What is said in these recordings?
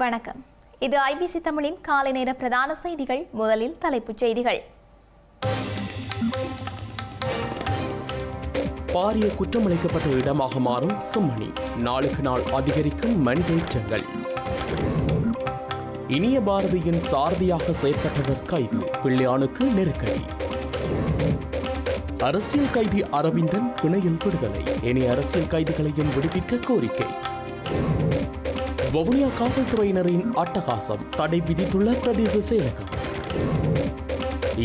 வணக்கம். இது ஐபிசி தமிழின் காலை நேர பிரதான செய்திகள். முதலில் தலைப்புச் செய்திகள். பாரிய குற்றமளிக்கப்பட்ட இடமாக மாறும் செம்மணி. நாளுக்கு நாள் அதிகரிக்கும் மனித எச்சங்கள் இனிய பாரதியின் சாரதியாக செயற்பட்டவர் கைது. பிள்ளையானுக்கு நெருக்கடி. அரசியல் கைதி அரவிந்தன் பிணையில் விடுதலை. இனி அரசியல் கைதிகளையும் விடுவிக்க கோரிக்கை. வவுனியா காவல்துறையினரின் அட்டகாசம் தடை விதித்துள்ள பிரதேச செயலகம்.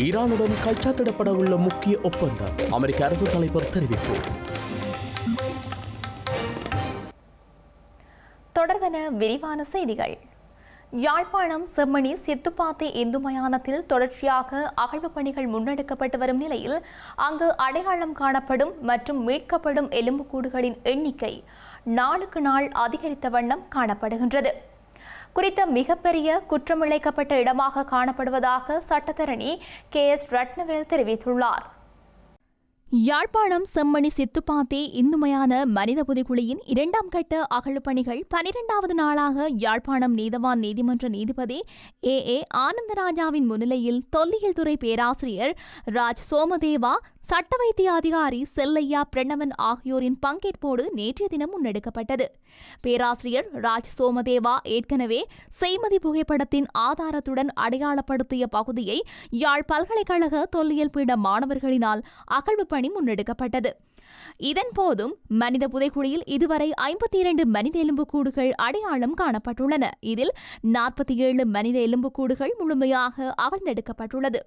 ஈரானுடன் கைச்சாத்திடப்பட உள்ள முக்கிய ஒப்பந்தம் அமெரிக்க அரசு தலைவர் தெரிவிப்பு. தொடர்வன விரிவான செய்திகள். யாழ்ப்பாணம் செம்மணி சித்துப்பாத்தி இந்து மயானத்தில் தொடர்ச்சியாக அகழ்வு பணிகள் முன்னெடுக்கப்பட்டு வரும் நிலையில் அங்கு அடையாளம் காணப்படும் மற்றும் மீட்கப்படும் எலும்புக்கூடுகளின் எண்ணிக்கை நாளுக்கு நாள் அதிகரித்த வண்ணம் காணப்படுகின்றது. குறித்த மிகப்பெரிய குற்றமிழைக்கப்பட்ட இடமாக காணப்படுவதாக சட்டத்தரணி கே எஸ் ரட்னவேல் தெரிவித்துள்ளார். யாழ்ப்பாணம் செம்மணி சித்துப்பாத்தே இந்துமையான மனித புதைக்குழியின் இரண்டாம் கட்ட அகழ்ப்பணிகள் பனிரெண்டாவது நாளாக யாழ்ப்பாணம் நீதவான் நீதிமன்ற நீதிபதி ஏ. ஏ. ஆனந்தராஜாவின் முன்னிலையில் தொல்லியல் துறை பேராசிரியர் ராஜ் சோமதேவா சட்ட வைத்திய அதிகாரி செல்லையா பிரணவன் ஆகியோரின் பங்கேற்போடு நேற்றைய தினம் முன்னெடுக்கப்பட்டது. பேராசிரியர் ராஜ் சோமதேவா ஏற்கனவே செய்மதி புகைப்படத்தின் ஆதாரத்துடன் அடையாளப்படுத்திய பகுதியை யாழ் பல்கலைக்கழக தொல்லியல் பீட மாணவர்களினால் அகழ்வு பணி முன்னெடுக்கப்பட்டது. இதன் போதும் மனித புதைக்குழியில் இதுவரை ஐம்பத்தி இரண்டு மனித எலும்புக்கூடுகள் அடையாளம் காணப்பட்டுள்ளன. இதில் நாற்பத்தி ஏழு மனித எலும்புக்கூடுகள் முழுமையாக அகழ்ந்தெடுக்கப்பட்டுள்ளது.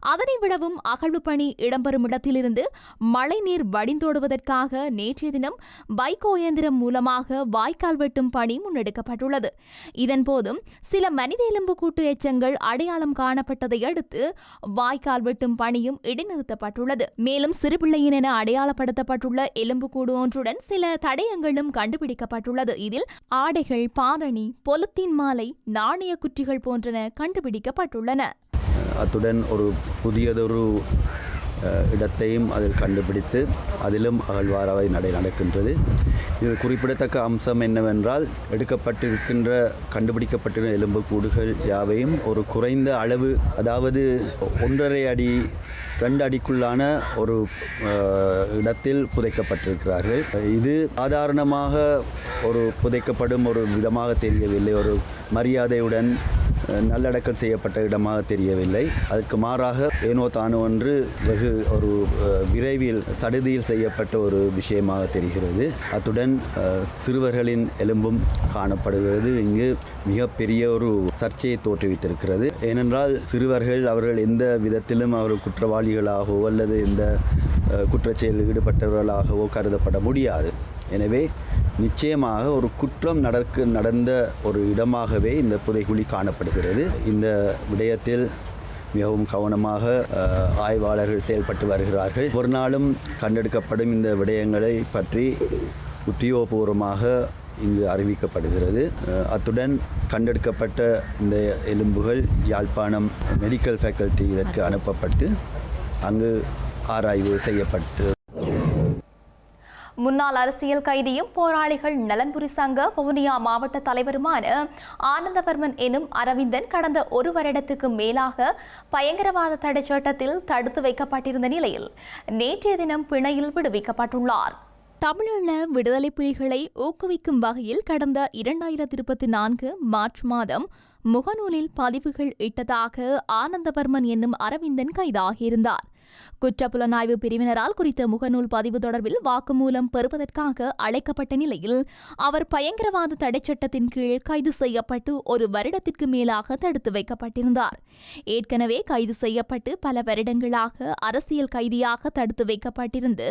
அதனை விடவும் அகழ்வு பணி இடம்பெறும் இடத்திலிருந்து மழைநீர் வடிந்தோடுவதற்காக நேற்றைய தினம் பைக்கோ இயந்திரம் மூலமாக வாய்க்கால் வெட்டும் பணி முன்னெடுக்கப்பட்டுள்ளது. இதன் போதும் சில மனித எலும்புக்கூட்டு எச்சங்கள் அடையாளம் காணப்பட்டதை அடுத்து வாய்க்கால் வெட்டும் பணியும் இடைநிறுத்தப்பட்டுள்ளது. மேலும் சிறுபிள்ளையின் என செய்யப்பட்டுள்ள எலும்புக்கூடு ஒன்றுடன் சில தடயங்களும் கண்டுபிடிக்கப்பட்டுள்ளது. இதில் ஆடைகள் பாதணி பொலுத்தீன் மாலை நாணய குற்றிகள் போன்றன கண்டுபிடிக்கப்பட்டுள்ளன. அத்துடன் ஒரு புதியதொரு இடத்தையும் அதில் கண்டுபிடித்து அதிலும் அகழ்வாராய் நடை நடக்கின்றது. இது குறிப்பிடத்தக்க அம்சம் என்னவென்றால் எடுக்கப்பட்டிருக்கின்ற கண்டுபிடிக்கப்பட்டிருந்த எலும்புக்கூடுகள் யாவையும் ஒரு குறைந்த அளவு அதாவது ஒன்றரை அடி ரெண்டு அடிக்குள்ளான ஒரு இடத்தில் புதைக்கப்பட்டிருக்கிறார்கள். இது சாதாரணமாக ஒரு புதைக்கப்படும் ஒரு விதமாக தெரியவில்லை. ஒரு மரியாதையுடன் நல்லடக்கம் செய்யப்பட்ட இடமாக தெரியவில்லை. அதுக்கு மாறாக ஏனோ தானோ ஒன்று வெகு ஒரு விரைவில் சடுதியில் செய்யப்பட்ட ஒரு விஷயமாக தெரிகிறது. அத்துடன் சிறுவர்களின் எலும்பும் காணப்படுகிறது. இங்கு மிகப்பெரிய ஒரு சர்ச்சையை தோற்றுவித்திருக்கிறது. ஏனென்றால் சிறுவர்கள் அவர்கள் எந்த விதத்திலும் அவர்கள் குற்றவாளிகளாகவோ அல்லது எந்த குற்றச்செயலில் ஈடுபட்டவர்களாகவோ கருதப்பட முடியாது. எனவே நிச்சயமாக ஒரு குற்றம் நடக்க நடந்த ஒரு இடமாகவே இந்த புதைகுழி காணப்படுகிறது. இந்த விடயத்தில் மிகவும் கவனமாக ஆய்வாளர்கள் செயல்பட்டு வருகிறார்கள். ஒரு நாளும் கண்டெடுக்கப்படும் இந்த விடயங்களை பற்றி உத்தியோகபூர்வமாக இங்கு அறிவிக்கப்படுகிறது. அத்துடன் கண்டெடுக்கப்பட்ட இந்த எலும்புகள் யாழ்ப்பாணம் மெடிக்கல் ஃபேக்கல்ட்டி இதற்கு அனுப்பப்பட்டு அங்கு ஆராய்வு செய்யப்பட்டு முன்னாள் அரசியல் கைதியும் போராளிகள் நலன்புரி சங்க வவுனியா மாவட்ட தலைவருமான ஆனந்தவர்மன் எனும் அரவிந்தன் கடந்த ஒரு வருடத்துக்கு மேலாக பயங்கரவாத தடை சட்டத்தில் தடுத்து வைக்கப்பட்டிருந்த நிலையில் நேற்றைய தினம் பிணையில் விடுவிக்கப்பட்டுள்ளார். தமிழீழ விடுதலை புலிகளை ஊக்குவிக்கும் வகையில் கடந்த இரண்டாயிரத்தி இருபத்தி நான்கு மார்ச் மாதம் முகநூலில் பதிவுகள் இட்டதாக ஆனந்தவர்மன் என்னும் அரவிந்தன் கைதாகியிருந்தார். குற்றப்புலனாய்வு பிரிவினரால் குறித்த முகநூல் பதிவு தொடர்பில் வாக்குமூலம் பெறுவதற்காக அழைக்கப்பட்ட நிலையில் அவர் பயங்கரவாத தடைச்சட்டத்தின் கீழ் கைது செய்யப்பட்டு ஒரு வருடத்திற்கு மேலாக தடுத்து வைக்கப்பட்டிருந்தார். ஏற்கனவே கைது செய்யப்பட்டு பல வருடங்களாக அரசியல் கைதியாக தடுத்து வைக்கப்பட்டிருந்து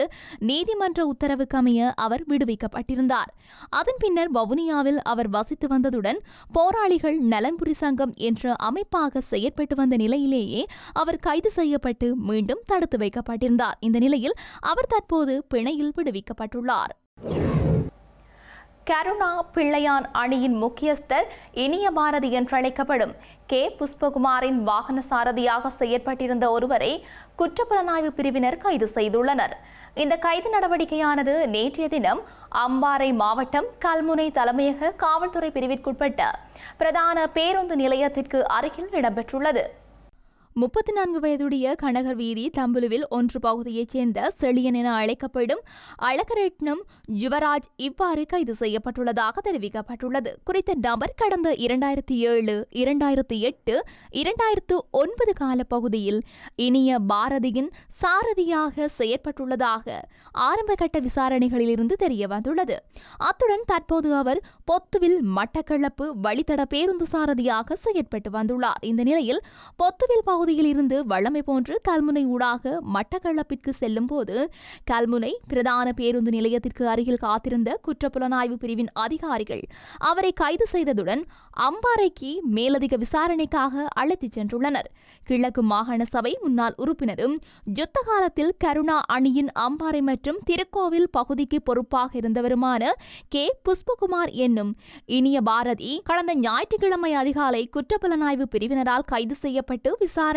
நீதிமன்ற உத்தரவுக்கமைய அவர் விடுவிக்கப்பட்டிருந்தார். அதன் பின்னர் வவுனியாவில் அவர் வசித்து வந்ததுடன் போராளிகள் நலன்புரி சங்கம் என்ற அமைப்பாக செயற்பட்டு வந்த நிலையிலேயே அவர் கைது செய்யப்பட்டு மீண்டும் தடுத்து வைக்கப்பட்டிருந்தார். இந்த நிலையில் அவர் தற்போது பிணையில் விடுவிக்கப்பட்டுள்ளார். கருணா பிள்ளையான் அணியின் முக்கியஸ்தர் இனிய பாரதி என்றழைக்கப்படும் கே. புஷ்பகுமாரின் வாகன சாரதியாக செயற்பட்டிருந்த ஒருவரை குற்றப்புலனாய்வு பிரிவினர் கைது செய்துள்ளனர். இந்த கைது நடவடிக்கையானது நேற்றைய தினம் அம்பாறை மாவட்டம் கல்முனை தலைமையக காவல்துறை பிரிவிற்குட்பட்ட பிரதான பேருந்து நிலையத்திற்கு அருகில் இடம்பெற்றுள்ளது. முப்பத்தி நான்கு வயதுடைய கனகர் வீதி தம்புலுவில் ஒன்று பகுதியைச் சேர்ந்த செழியன் என அழைக்கப்படும் அழகரட்னம் யுவராஜ் இவ்வாறு கைது செய்யப்பட்டுள்ளதாக தெரிவிக்கப்பட்டுள்ளது. குறித்த நபர் கடந்த இரண்டாயிரத்தி ஏழு இரண்டாயிரத்தி எட்டு இரண்டாயிரத்து ஒன்பது கால பகுதியில் இனிய பாரதியின் சாரதியாக செயற்பட்டுள்ளதாக ஆரம்பகட்ட விசாரணைகளிலிருந்து தெரிய வந்துள்ளது அத்துடன் தற்போது அவர் பொத்துவில் மட்டக்களப்பு வழித்தட பேருந்து சாரதியாக செயற்பட்டு வந்துள்ளார். இந்த நிலையில் பொத்துவில் பகுதியில் இருந்து வல்லமை போன்று கல்முனை ஊடாக மட்டக்களப்பிற்கு செல்லும் போது கல்முனை பிரதான பேருந்து நிலையத்திற்கு அருகில் காத்திருந்த குற்றப்புலனாய்வு பிரிவின் அதிகாரிகள் அவரை கைது செய்ததுடன் அம்பாறைக்கு மேலதிக விசாரணைக்காக அழைத்துச் சென்றுள்ளனர். கிழக்கு மாகாண சபை முன்னாள் உறுப்பினரும் யுத்த காலத்தில் கருணா அணியின் அம்பாறை மற்றும் திருக்கோவில் பகுதிக்கு பொறுப்பாக இருந்தவருமான கே. புஷ்பகுமார் என்னும் இனிய பாரதி கடந்த ஞாயிற்றுக்கிழமை அதிகாலை குற்றப்புலனாய்வு பிரிவினரால் கைது செய்யப்பட்டு விசாரணை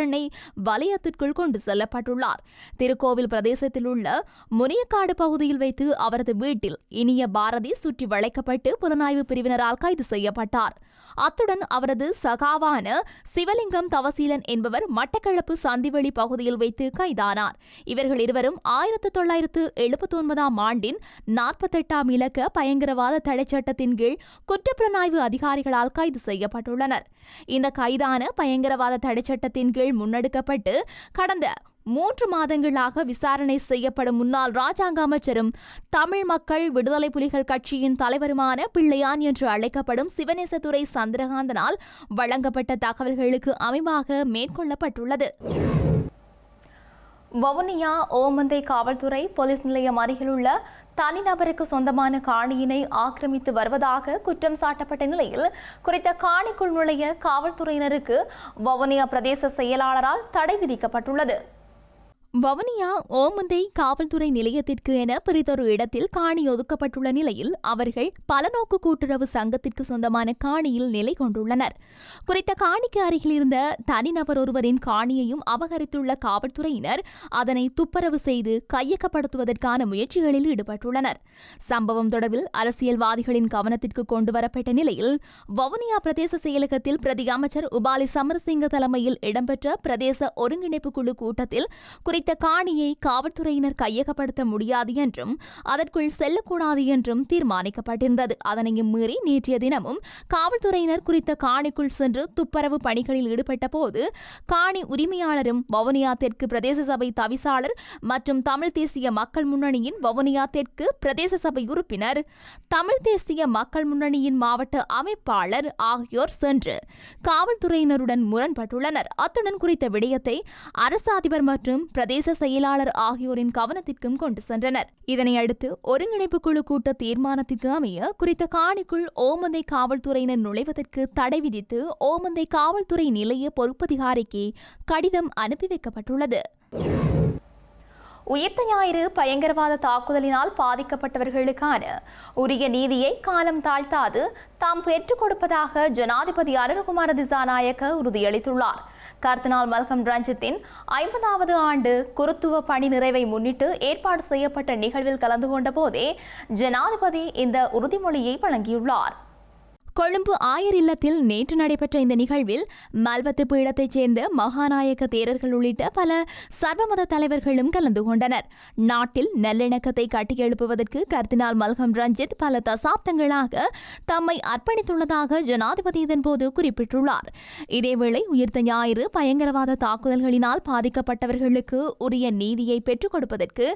வலயத்திற்குள் கொண்டு செல்லப்பட்டுள்ளார். திருக்கோவில் பிரதேசத்தில் உள்ள முனியக்காடு பகுதியில் வைத்து அவரது வீட்டில் இனிய பாரதி சுற்றி வளைக்கப்பட்டு புலனாய்வு பிரிவினரால் கைது செய்யப்பட்டார். அத்துடன் அவரது சகாவான சிவலிங்கம் தவசீலன் என்பவர் மட்டக்களப்பு சந்திவெளி பகுதியில் வைத்து கைதானார். இவர்கள் இருவரும் ஆயிரத்து தொள்ளாயிரத்து எழுபத்தி ஒன்பதாம் ஆண்டின் நாற்பத்தெட்டாம் இலக்க பயங்கரவாத தடைச்சட்டத்தின் கீழ் குற்றப்புலனாய்வு அதிகாரிகளால் கைது செய்யப்பட்டுள்ளனர். இந்த கைதான பயங்கரவாத தடைச்சட்டத்தின் கீழ் முன்னெடுக்கப்பட்டு கடந்த மூன்று மாதங்களாக விசாரணை செய்யப்படும் முன்னாள் ராஜாங்க அமைச்சரும் தமிழ் மக்கள் விடுதலை புலிகள் கட்சியின் தலைவருமான பிள்ளையான் என்று அழைக்கப்படும் சிவநேசத்துறை சந்திரகாந்தனால் வழங்கப்பட்ட தகவல்களுக்கு அமைவாக மேற்கொள்ளப்பட்டுள்ளது. வவுனியா ஓமந்தை காவல்துறை போலீஸ் நிலையம் அருகிலுள்ள தனிநபருக்கு சொந்தமான காணியினை ஆக்கிரமித்து வருவதாக குற்றம் சாட்டப்பட்ட நிலையில் குறித்த காணிக்குள் நுழைய காவல்துறையினருக்கு வவுனியா பிரதேச செயலாளரால் தடை விதிக்கப்பட்டுள்ளது. வவுனியா ஓமந்தை காவல்துறை நிலையத்திற்கு என பிரிதொரு இடத்தில் காணி ஒதுக்கப்பட்டுள்ள நிலையில் அவர்கள் பலநோக்கு கூட்டுறவு சங்கத்திற்கு சொந்தமான காணியில் நிலை கொண்டுள்ளனர். குறித்த காணிக்கு அருகில் இருந்த தனிநபர் ஒருவரின் காணியையும் அபகரித்துள்ள காவல்துறையினர் அதனை துப்பரவு செய்து கையகப்படுத்துவதற்கான முயற்சிகளில் ஈடுபட்டுள்ளனர். சம்பவம் தொடர்பில் அரசியல்வாதிகளின் கவனத்திற்கு கொண்டுவரப்பட்ட நிலையில் வவுனியா பிரதேச செயலகத்தில் பிரதி அமைச்சர் உபாலி சமரசிங்க தலைமையில் இடம்பெற்ற பிரதேச ஒருங்கிணைப்பு குழு கூட்டத்தில் குறித்த கிடைத்த காணியை காவல்துறையினர் கையகப்படுத்த முடியாது என்றும் அதற்குள் செல்லக்கூடாது என்றும் தீர்மானிக்கப்பட்டிருந்தது. அதனையும் மீறி நேற்றைய தினமும் காவல்துறையினர் குறித்த காணிக்குள் சென்று துப்புரவு பணிகளில் ஈடுபட்ட போது காணி உரிமையாளரும் வவுனியா தெற்கு பிரதேச சபை தவிசாளர் மற்றும் தமிழ் தேசிய மக்கள் முன்னணியின் வவுனியா தெற்கு பிரதேச சபை உறுப்பினர் தமிழ் தேசிய மக்கள் முன்னணியின் மாவட்ட அமைப்பாளர் ஆகியோர் சென்று காவல்துறையினருடன் முரண்பட்டுள்ளனர். அத்துடன் குறித்த விடயத்தை அரசு அதிபர் மற்றும் பிரதேச செயலாளர் ஆகியோரின் கவனத்திற்கும் கொண்டு சென்றனர். இதனை அடுத்து ஒருங்கிணைப்பு குழு கூட்ட தீர்மானத்திற்கு அமைய குறித்த காணிக்குள் ஓமந்தை காவல்துறையினர் நுழைவதற்கு தடை விதித்து ஓமந்தை காவல்துறை நிலைய பொறுப்பதிகாரிக்கு கடிதம் அனுப்பி வைக்கப்பட்டுள்ளது. உயிர்த்த ஞாயிறு பயங்கரவாத தாக்குதலினால் பாதிக்கப்பட்டவர்களுக்கான உரிய நீதியை காலம் தாழ்த்தாது. தாம் பெற்றுக் கொடுப்பதாக ஜனாதிபதி அருண்குமார திசாநாயக்க உறுதியளித்துள்ளார். கர்த்தனால் மல்கம் ரஞ்சித்தின் ஐம்பதாவது ஆண்டு குருத்துவ பணி நிறைவை முன்னிட்டு ஏற்பாடு செய்யப்பட்ட நிகழ்வில் கலந்து கொண்ட போதே ஜனாதிபதி இந்த உறுதிமொழியை வழங்கியுள்ளார். கொழும்பு ஆயர் இல்லத்தில் நேற்று நடைபெற்ற இந்த நிகழ்வில் மல்வத்து பீடத்தைச் சேர்ந்த மகாநாயக தேரர்கள் உள்ளிட்ட பல சர்வமத தலைவர்களும் கலந்து கொண்டனர். நாட்டில் நல்லிணக்கத்தை கட்டியெழுப்புவதற்கு கர்தினால் மல்கம் ரஞ்சித் பல தசாப்தங்களாக தம்மை அர்ப்பணித்துள்ளதாக ஜனாதிபதி இதன்போது குறிப்பிட்டுள்ளார். இதேவேளை உயிர்த்த ஞாயிறு பயங்கரவாத தாக்குதல்களினால் பாதிக்கப்பட்டவர்களுக்கு உரிய நீதியை பெற்றுக் கொடுப்பதற்கு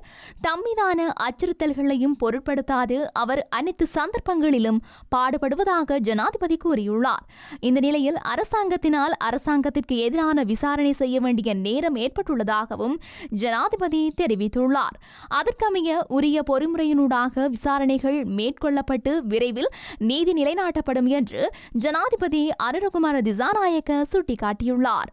தம்மீதான அச்சுறுத்தல்களையும் பொருட்படுத்தாது அவர் அனைத்து சந்தர்ப்பங்களிலும் பாடுபடுவதாக ஜனாதிபதி கூறியுள்ளார். இந்த நிலையில் அரசாங்கத்தினால் அரசாங்கத்திற்கு எதிரான விசாரணை செய்ய வேண்டிய நேரம் ஏற்பட்டுள்ளதாகவும் ஜனாதிபதி தெரிவித்துள்ளார். அதற்கமைய உரிய பொறிமுறையினூடாக விசாரணைகள் மேற்கொள்ளப்பட்டு விரைவில் நீதி நிலைநாட்டப்படும் என்று ஜனாதிபதி அனுரகுமார திசாநாயக்க சுட்டிக்காட்டியுள்ளார்.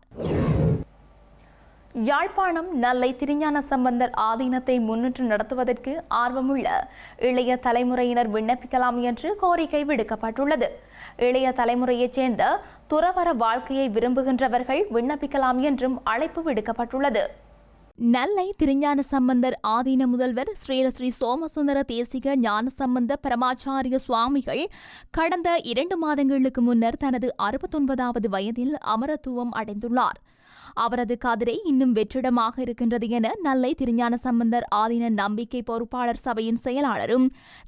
யாழ்ப்பாணம் நல்லை திருஞான சம்பந்தர் ஆதீனத்தை முன்னிட்டு நடத்துவதற்கு ஆர்வமுள்ள இளைய தலைமுறையினர் விண்ணப்பிக்கலாம் என்று கோரிக்கை விடுக்கப்பட்டுள்ளது. இளைய தலைமுறையைச் சேர்ந்த துறவர வாழ்க்கையை விரும்புகின்றவர்கள் விண்ணப்பிக்கலாம் என்றும் அழைப்பு விடுக்கப்பட்டுள்ளது. நல்லை திருஞான சம்பந்தர் ஆதீன முதல்வர் ஸ்ரீரஸ்ரீ சோமசுந்தர தேசிக ஞானசம்பந்த பரமாச்சாரிய சுவாமிகள் கடந்த இரண்டு மாதங்களுக்கு முன்னர் தனது அறுபத்தொன்பதாவது வயதில் அமரத்துவம் அடைந்துள்ளார். அவரது கதிரை இன்னும் வெற்றிடமாக இருக்கின்றது என நல்லை திருஞான சம்பந்தர் ஆதீன நம்பிக்கை பொறுப்பாளர் சபையின் செயலாளரும்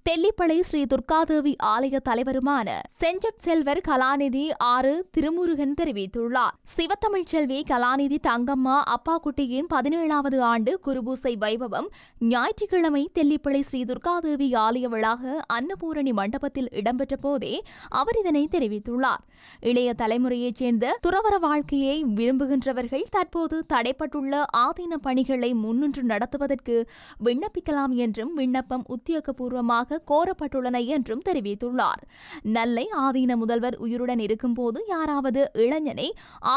தெல்லிப்பளை ஸ்ரீ துர்காதேவி ஆலய தலைவருமான செஞ்சட் செல்வர் கலாநிதி ஆறு திருமுருகன் தெரிவித்துள்ளார். சிவத்தமிழ் செல்வி கலாநிதி தங்கம்மா அப்பாக்குட்டியின் பதினேழாவது ஆண்டு குருபூசை வைபவம் ஞாயிற்றுக்கிழமை தெல்லிப்பளை ஸ்ரீ துர்காதேவி ஆலய வளாக அன்னபூரணி மண்டபத்தில் இடம்பெற்ற போதே அவர் இதனை தெரிவித்துள்ளார். இளைய தலைமுறையைச் சேர்ந்த துறவர வாழ்க்கையை விரும்புகின்றவர்கள் தற்போது தடைப்பட்டுள்ள ஆதீன பணிகளை முன்னின்று நடத்துவதற்கு விண்ணப்பிக்கலாம் என்றும் விண்ணப்பம் உத்தியோகபூர்வமாக கோரப்பட்டுள்ளன என்றும் தெரிவித்துள்ளார். நல்லை ஆதீன முதல்வர் உயிருடன் இருக்கும்போது யாராவது இளைஞனை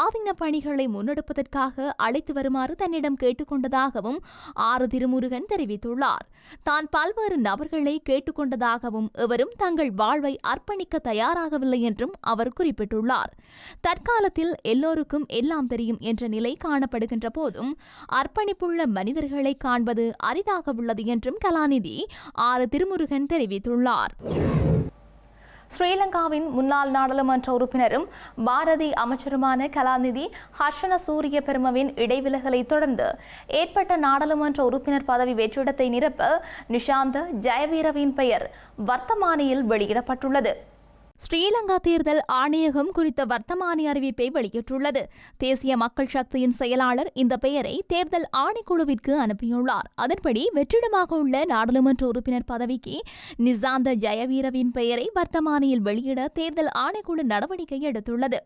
ஆதீன பணிகளை முன்னெடுப்பதற்காக அழைத்து வருமாறு தன்னிடம் கேட்டுக்கொண்டதாகவும் ஆறு திருமுருகன் தெரிவித்துள்ளார். தான் பல்வேறு நபர்களை கேட்டுக்கொண்டதாகவும் எவரும் தங்கள் வாழ்வை அர்ப்பணிக்க தயாராகவில்லை என்றும் அவர் குறிப்பிட்டுள்ளார். தற்காலத்தில் எல்லோருக்கும் எல்லாம் தெரியும் என்ற நிலை காணப்படுகின்ற போதும் அர்ப்பணிப்புள்ள மனிதர்களை காண்பது அரிதாக உள்ளது என்றும் கலாநிதி ஆறு திருமுருகன் தெரிவித்துள்ளார். ஸ்ரீலங்காவின் முன்னாள் நாடாளுமன்ற உறுப்பினரும் பாரதி அமைச்சருமான கலாநிதி ஹர்ஷன சூரிய பெருமவின் இடைவிலகலை தொடர்ந்து ஏற்பட்ட நாடாளுமன்ற உறுப்பினர் பதவி வெற்றிடத்தை நிரப்ப நிஷாந்த ஜெயவீரவின் பெயர் வர்த்தமானியில் வெளியிடப்பட்டுள்ளது. ஸ்ரீலங்கா தேர்தல் ஆணையகம் குறித்த வர்த்தமானி அறிவிப்பை வெளியிட்டுள்ளது. தேசிய மக்கள் சக்தியின் செயலாளர் இந்த பெயரை தேர்தல் ஆணைக்குழுவிற்கு அனுப்பியுள்ளார். அதன்படி வெற்றிடமாக உள்ள நாடாளுமன்ற உறுப்பினர் பதவிக்கு நிசாந்த ஜெயவீரவின் பெயரை வர்த்தமானியில் வெளியிட தேர்தல் ஆணைக்குழு நடவடிக்கை எடுத்துள்ளது.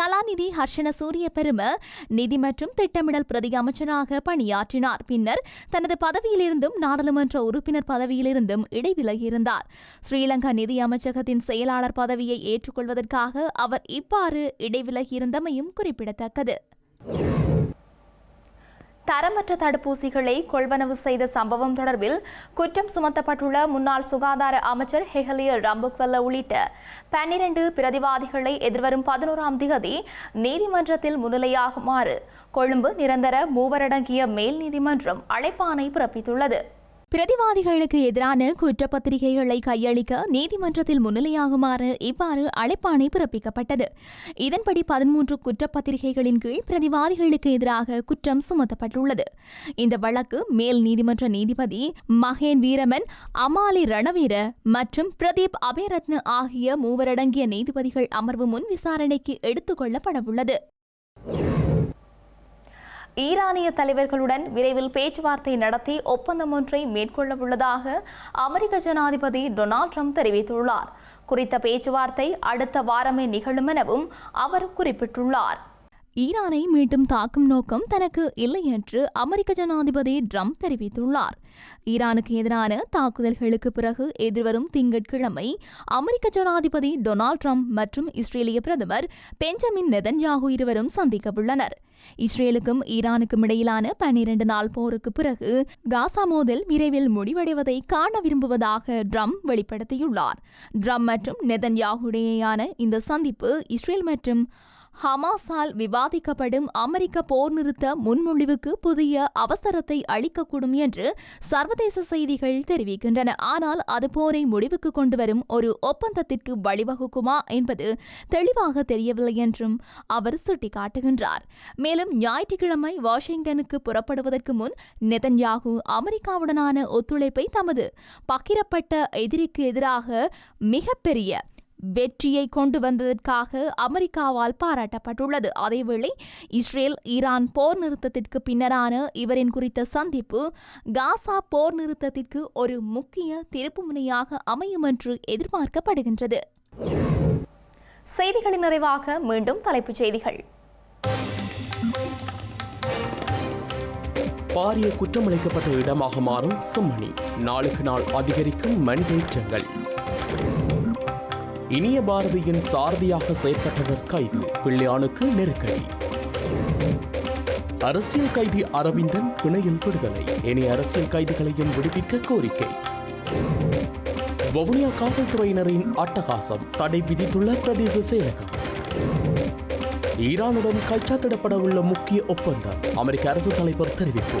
கலாநிதி ஹர்ஷன சூரிய பெரும நிதி மற்றும் திட்டமிடல் பிரதி அமைச்சராக பணியாற்றினார். பின்னர் தனது பதவியிலிருந்தும் நாடாளுமன்ற உறுப்பினர் பதவியிலிருந்தும் இடைவிலகியிருந்தார் ஸ்ரீலங்கா நிதி அமைச்சகத்தின் செயலாளர் பதவி பதவியை ஏற்றுக்கொள்வதற்காக அவர் இவ்வாறு இடைவிலகியிருந்தமையும் குறிப்பிடத்தக்கது. தரமற்ற தடுப்பூசிகளை கொள்வனவு செய்த சம்பவம் தொடர்பில் குற்றம் சுமத்தப்பட்டுள்ள முன்னாள் சுகாதார அமைச்சர் ஹெஹலியர் ரம்புக்வெல்ல உள்ளிட்ட பன்னிரண்டு பிரதிவாதிகளை எதிர்வரும் பதினோராம் திகதி நீதிமன்றத்தில் முன்னிலையாகுமாறு கொழும்பு நிரந்தர மூவரடங்கிய மேல் நீதிமன்றம் அழைப்பானை பிறப்பித்துள்ளது. பிரதிவாதிகளுக்கு எதிரான குற்றப்பத்திரிகைகளை கையளிக்க நீதிமன்றத்தில் முன்னிலையாகுமாறு இவ்வாறு அழைப்பாணை பிறப்பிக்கப்பட்டது. இதன்படி பதிமூன்று குற்றப்பத்திரிகைகளின் கீழ் பிரதிவாதிகளுக்கு எதிராக குற்றம் சுமத்தப்பட்டுள்ளது. இந்த வழக்கு மேல் நீதிமன்ற நீதிபதி மகேன் வீரமன் அமாலி ரணவீர மற்றும் பிரதீப் அபயரத்ன ஆகிய மூவரடங்கிய நீதிபதிகள் அமர்வு முன் விசாரணைக்கு எடுத்துக் கொள்ளப்படவுள்ளது. ஈரானிய தலைவர்களுடன் விரைவில் பேச்சுவார்த்தை நடத்தி ஒப்பந்தம் ஒன்றை மேற்கொள்ள உள்ளதாக அமெரிக்க ஜனாதிபதி டொனால்ட் ட்ரம்ப் தெரிவித்துள்ளார். குறித்த பேச்சுவார்த்தை அடுத்த வாரமே நிகழும் எனவும் அவர் குறிப்பிட்டுள்ளார். ஈரானை மீண்டும் தாக்கும் நோக்கம் தனக்கு இல்லை என்று அமெரிக்க ஜனாதிபதி ட்ரம்ப் தெரிவித்துள்ளார். ஈரானுக்கு எதிரான தாக்குதல்களுக்கு பிறகு எதிர்வரும் திங்கட்கிழமை அமெரிக்க ஜனாதிபதி டொனால்ட் ட்ரம்ப் மற்றும் இஸ்ரேலிய பிரதமர் பெஞ்சமின் நெதன்யாகு இருவரும் சந்திக்க உள்ளனர் இஸ்ரேலுக்கும் ஈரானுக்கும் இடையிலான பன்னிரண்டு நாள் போருக்கு பிறகு காசா மோதல் விரைவில் முடிவடைவதை காண விரும்புவதாக ட்ரம்ப் வெளிப்படுத்தியுள்ளார். ட்ரம்ப் மற்றும் நெதன்யாகு இடையேயான இந்த சந்திப்பு இஸ்ரேல் மற்றும் ஹமாஸால் விவாதிக்கப்படும் அமெரிக்க போர் நிறுத்த முன்மொழிவுக்கு புதிய அவசரத்தை அளிக்கக்கூடும் என்று சர்வதேச செய்திகள் தெரிவிக்கின்றன. ஆனால் அது போரை முடிவுக்கு கொண்டுவரும் ஒரு ஒப்பந்தத்திற்கு வழிவகுக்குமா என்பது தெளிவாக தெரியவில்லை என்றும் அவர் சுட்டிக்காட்டுகின்றார். மேலும் ஞாயிற்றுக்கிழமை வாஷிங்டனுக்கு புறப்படுவதற்கு முன் நெதன்யாகு அமெரிக்காவுடனான ஒத்துழைப்பை தமது பகிரப்பட்ட எதிரிக்கு எதிராக மிகப்பெரிய வெற்றியை கொண்டு வந்ததற்காக அமெரிக்காவால் பாராட்டப்பட்டுள்ளது. அதேவேளை இஸ்ரேல் ஈரான் போர் நிறுத்தத்திற்கு பின்னரான இவரின் குறித்த சந்திப்பு காசா போர் நிறுத்தத்திற்கு ஒரு முக்கிய திருப்புமுனையாக அமையும் என்று எதிர்பார்க்கப்படுகின்றது. செய்திகளின் நிறைவாக மீண்டும் தலைப்புச் செய்திகள். பாரிய குற்றமளிக்கப்பட்ட இடமாக மாறும் செம்மணி நாளுக்கு நாள் அதிகரிக்கும் மனிதேற்றங்கள் இனிய பாரதியின் சாரதியாக செயற்பட்டவர் கைது. பிள்ளையானுக்கு நெருக்கடி. அரசியல் கைதி அரவிந்தன் பிணையில் விடுதலை. இனி அரசியல் கைதிகளையும் விடுவிக்க கோரிக்கை. வவுனியா காவல்துறையினரின் அட்டகாசம். தடை விதித்துள்ள பிரதேச செயலகம். ஈரானுடன் கைச்சாத்திடப்பட உள்ள முக்கிய ஒப்பந்தம். அமெரிக்க அரசு தலைவர் தெரிவிப்பு.